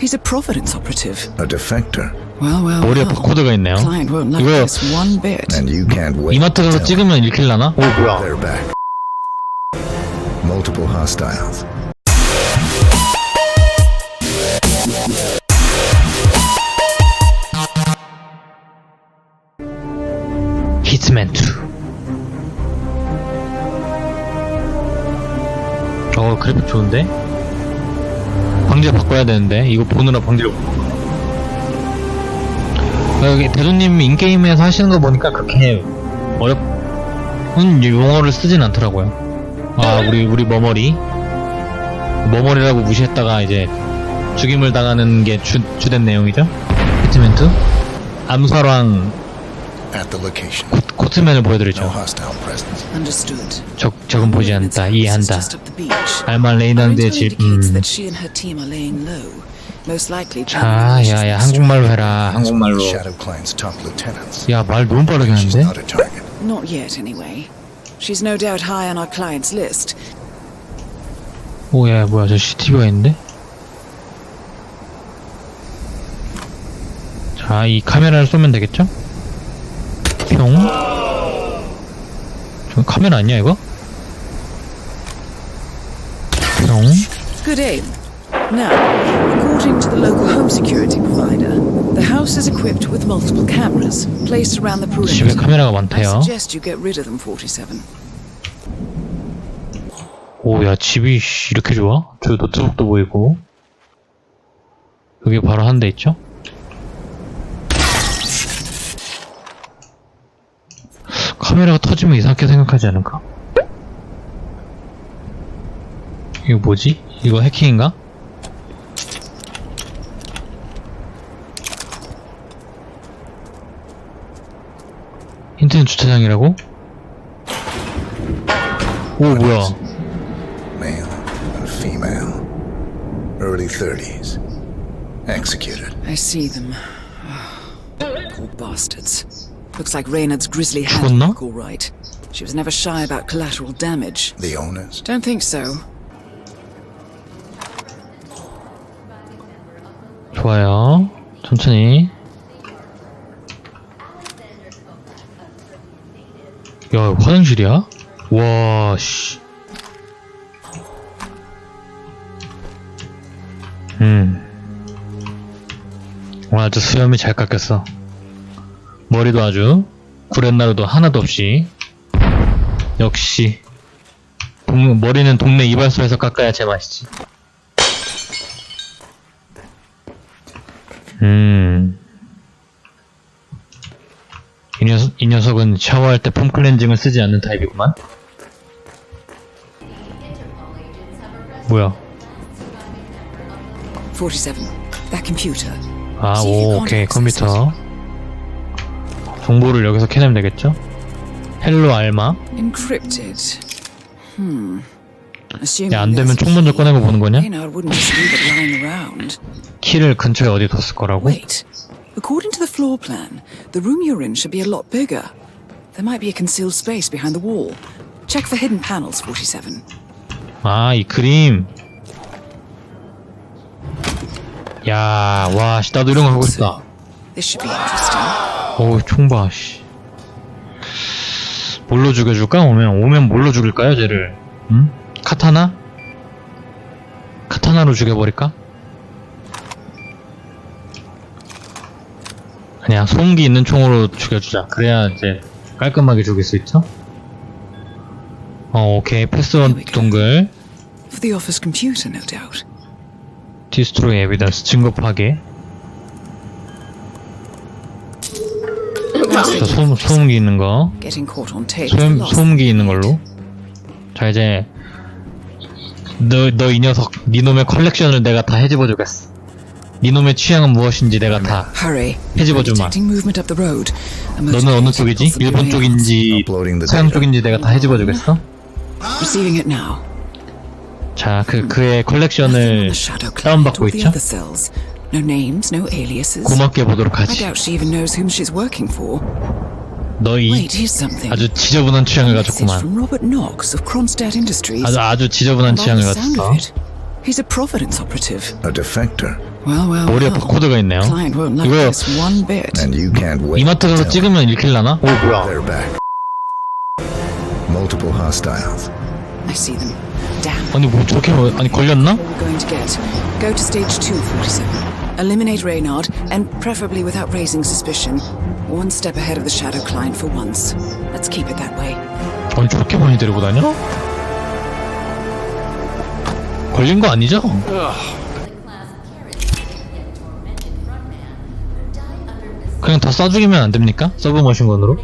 He's a Providence operative. A defector. Well, well, 머리에 well. 바코드가 있네요. Client won't like 이거 this one bit. And you can't wait. 이마트 가서 to tell 찍으면 읽힐라나? 오 뭐야? They're back. Multiple hostiles. 히트맨 2. 어 그래픽 좋은데? 방제 바꿔야 되는데 이거 보느라. 아, 여기 대도님 인게임에서 하시는 거 보니까 그렇게 어렵은 용어를 쓰진 않더라고요. 아 우리 우리 머머리 머머리라고 무시했다가 이제 죽임을 당하는 게 주, 주된 내용이죠. 2 암살왕. 코, 코트맨을 No 보여드리죠. 적, 적은 보지 않다, 이해한다. 알만 intel 집, 음. 자, 야, 야, 한국말로 해라, 한국말로. 야, 말 너무 빠르게 하는데? not yet, anyway. She's no doubt high on our client's list. 오, 야, 뭐야, 저 CCTV가 있는데? 자, 이 카메라를 쏘면 되겠죠? 뿅. 저 카메라 아니야, 이거? 뿅. Good aim. Now, according to the local home security provider, the house is equipped with multiple cameras placed around the 집에 perimeter. 카메라가 I 많대요. suggest you get rid of them, 47. 오, 야, 집이 씨, 이렇게 좋아? 저 노트북도 보이고. 여기 바로 한 대 있죠? 카메라가 터지면 이상하게 생각하지 않을까? 이거 뭐지? 이거 해킹인가? 힌트는 주차장이라고? 오, 뭐야. Male and female. Early 30s. Executed. I see them. Poor bastards. Looks like Reynard's grisly 죽었나? handwork, all right. She was never shy about collateral damage. The owners. Don't think so. 좋아요. 천천히. 야, 화장실이야? 와, 씨. 음. 와, 아주 수염이 잘 깎였어. 머리도 아주 구렛나루도 하나도 없이. 역시. 동- 머리는 동네 이발소에서 깎아야 제맛이지. 음. 이, 녀석, 이 녀석은 샤워할 때 폼 클렌징을 쓰지 않는 타입이구만. 뭐야? 47. That computer. 아, 오, 오케이, 컴퓨터. 정보를 여기서 캐내면 되겠죠? 헬로 알마. Encrypted. Hmm. 야, 안 되면 총 먼저 꺼내고 보는 거냐? 키를 근처에 어디 뒀을 거라고? Wait. According to the floor plan, the room you're in should be a lot bigger. There might be a concealed space behind the wall. Check for hidden panels, 47. 아, 이 그림. 야, 와, 씨, 나도 이런 거 하고 싶다. This should be interesting. 어우 총봐 씨 뭘로 죽여줄까 오면 오면 뭘로 죽일까요 쟤를 응? 카타나? 카타나로 죽여버릴까? 아니야 소음기 있는 총으로 죽여주자 그래야 이제 깔끔하게 죽일 수 있죠 어 오케이 패스원 동글 For the office computer, no doubt. 디스트로이 에비던스 증거 파괴 자 소음, 소음기 있는 거 소음, 소음기 있는 걸로. 자, 이제, 너, 너 이 녀석, 니놈의 컬렉션을 내가 다 해집어 주겠어. 니놈의 취향은 무엇인지 내가 다. 해집어 주마. 너는 어느 쪽이지? 일본. 쪽인지, 서양. 쪽인지 내가 다 해집어 주겠어? 자, 그, 그의 컬렉션을 the shadow client 다운받고 있죠? other cells. No names, no aliases. 고맙게 보도록 I 하지. doubt she even knows whom she's working for. 너 이 Wait, here's something. 아주 지저분한 취향을 Message 가졌구만. from Robert Knox of Kronstadt Industries. 아주, 아주 지저분한 By 취향을 the sound of 가졌어. it, He's a Providence operative. A defector. Well, well, 머리에 well. 바코드가 있네요. Client won't like 이거 this one bit. And you can't wait. 이마트 가서 to tell 찍으면 읽힐라나? 오 뭐야? They're back. Multiple hostiles. I see them. Damn. 아니 뭐 저렇게 뭐- 아니 걸렸나? What we're going to get. Go to stage 247. Eliminate Reynard, and preferably without raising suspicion. One step ahead of the Shadow Client for once. Let's keep it that way. 아니 저렇게 많이 데리고 다녀? 걸린 거 아니죠? 그냥 다 쏴죽이면 안 됩니까? 서브 머신건으로?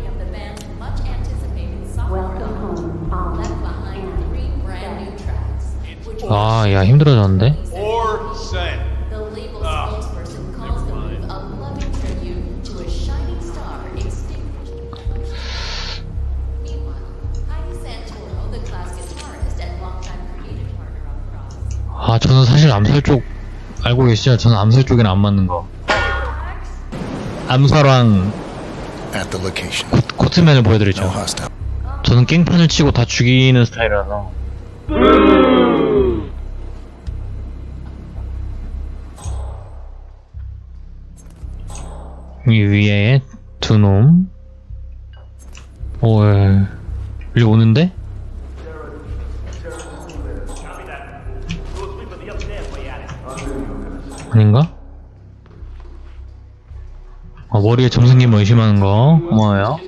아, 야 힘들어졌는데. Or send. the label spokesperson calls the move a loving tribute to a shining star extinguished. Meanwhile, Heidi Santoro, the class guitarist and longtime creative partner on Cross, 아 저는 사실 암살 쪽 알고 계시죠? 저는 암살 쪽에는 안 맞는 거. 암살왕 At the location. 코, 코트맨을 No 보여드리죠. hostile. 저는 깽판을 치고 다 죽이는 스타일이라서. 이 위에 두 놈. 오, 예. 여기 오는데? 아닌가? 어, 머리에 점생님 의심하는 거 고마워요.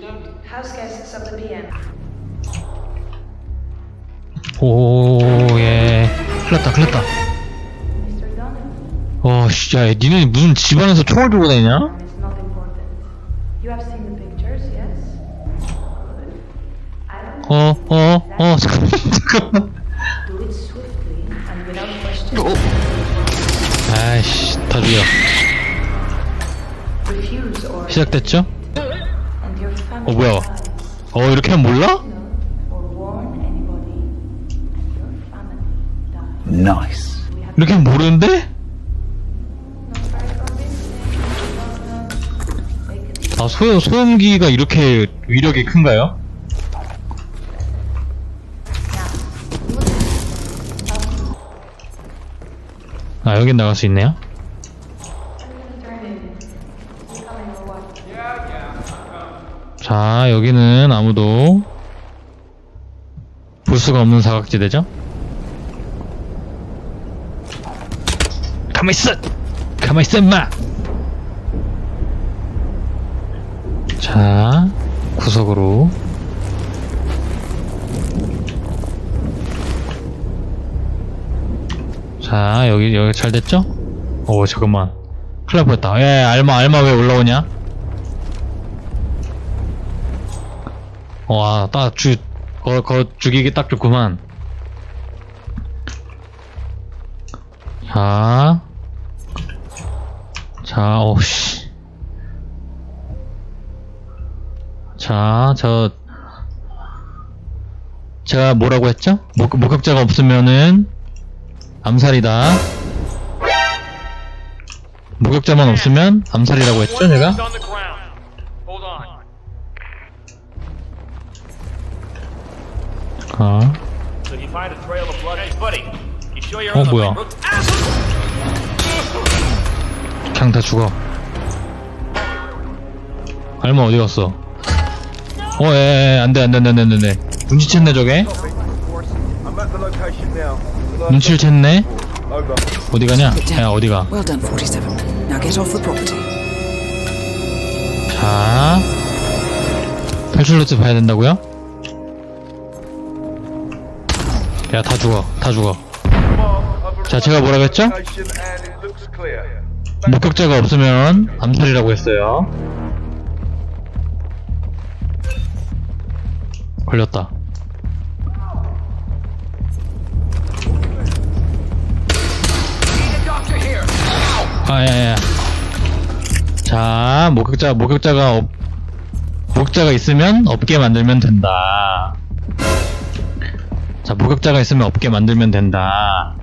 오, 예. 큰일 났다, 큰일 났다. 어, 씨, 야, 니네 무슨 집안에서 총을 들고 다니냐? 어, 어, 어, 잠깐만, 잠깐만. do it swiftly and without question. 아이씨, 다 죽여. 시작됐죠? 어, 뭐야. 어, 이렇게 하면 몰라? Have 이렇게 하면 모르는데? 아, 소, 소음기가 이렇게 위력이 큰가요? 아, 여긴 나갈 수 있네요? 자, 여기는 아무도 볼 수가 없는 사각지대죠? 가만히 있어! 가만히 있어, 임마! 자, 구석으로. 자, 여기, 여기 잘 됐죠? 오, 잠깐만. 큰일 날 뻔했다. 예, 알마, 알마 왜 올라오냐? 와, 딱 주, 거, 거 죽이기 딱 좋구만. 자. 자, 오씨. 자, 저, 제가 뭐라고 했죠? 목, 목격자가 없으면은, 암살이다. 목격자만 없으면, 암살이라고 했죠, 제가? on. 아, 어, 뭐야. Ah! 그냥 다 죽어. 알마 어디 갔어? 어, 예, 예, 안 돼, 안 돼, 안 돼, 안 돼, 안 돼. 눈치챘네, 저게? I'm at the location now. 눈치를 챘네? Over. 어디 가냐? 야, down. 어디 가? Well done, 47. Now get off the property. 자. 탈출 루트 봐야 된다고요? 야, 다 죽어, 다 죽어. 자, 제가 뭐라고 했죠? 목격자가 없으면 암살이라고 했어요. 걸렸다. 아, 예, 예. 자, 목격자, 목격자가 없, 목격자가 있으면 없게 만들면 된다. 자, 목격자가 있으면 없게 만들면 된다.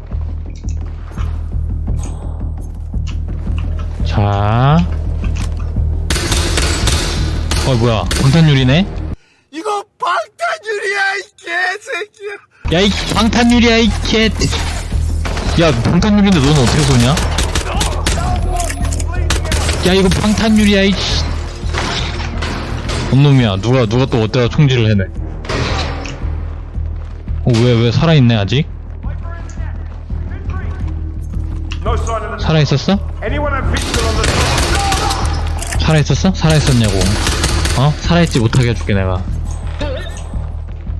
자. 어, 뭐야. 방탄유리네? 이거 방 탄유리야 이 개새끼야. 야, 이 방탄유리야, 이 개. 야 방탄유리인데 너는 어떻게 쏘냐? 야 이거 방탄유리야 이씨 온놈이야 누가 누가 또 어디다 총질을 해내 어왜 왜 살아있네 아직? 살아있었어? 살아있었어? 살아있었냐고 어? 살아있지 못하게 해줄게 내가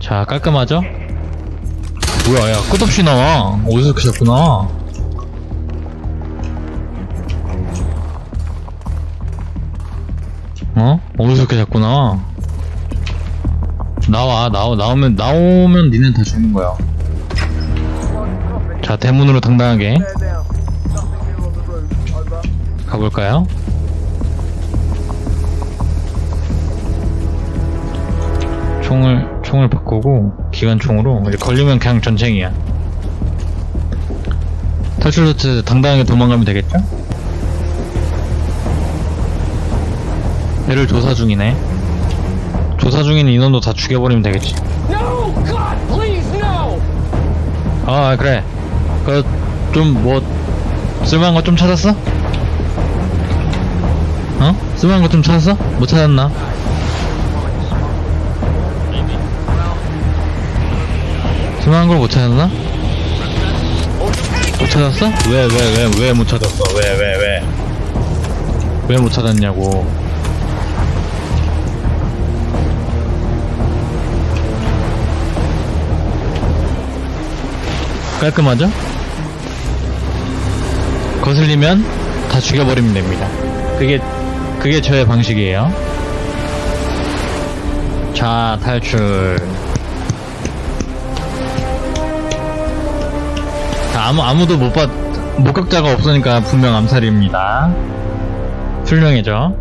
자 깔끔하죠? 뭐야 야 끝없이 나와 어디서 이렇게 나와 어? 어디서 이렇게 자꾸 나와 나와 나오, 나오면 나오면 니는 다 죽는 거야 자 대문으로 당당하게. 가볼까요? 총을 총을 바꾸고 기관총으로 걸리면 그냥 전쟁이야. 탈출 루트 당당하게 도망가면 되겠죠? 얘를 조사 중이네. 조사 중인 인원도 다 죽여버리면 되겠지. 아 그래. 그 좀 뭐 쓸만한 거 좀 찾았어? 어? 쓸만한 거 좀 찾았어? 못 찾았나? 쓸만한 걸 못 찾았나? 못 찾았어? 왜 왜 왜 왜 못 찾았어? 왜 왜 왜? 왜 못 찾았냐고. 깔끔하죠? 거슬리면 다 죽여버리면 됩니다. 그게, 그게 저의 방식이에요. 자, 탈출. 자, 아무, 아무도 못 봤, 목격자가 없으니까 분명 암살입니다. 훌륭해져.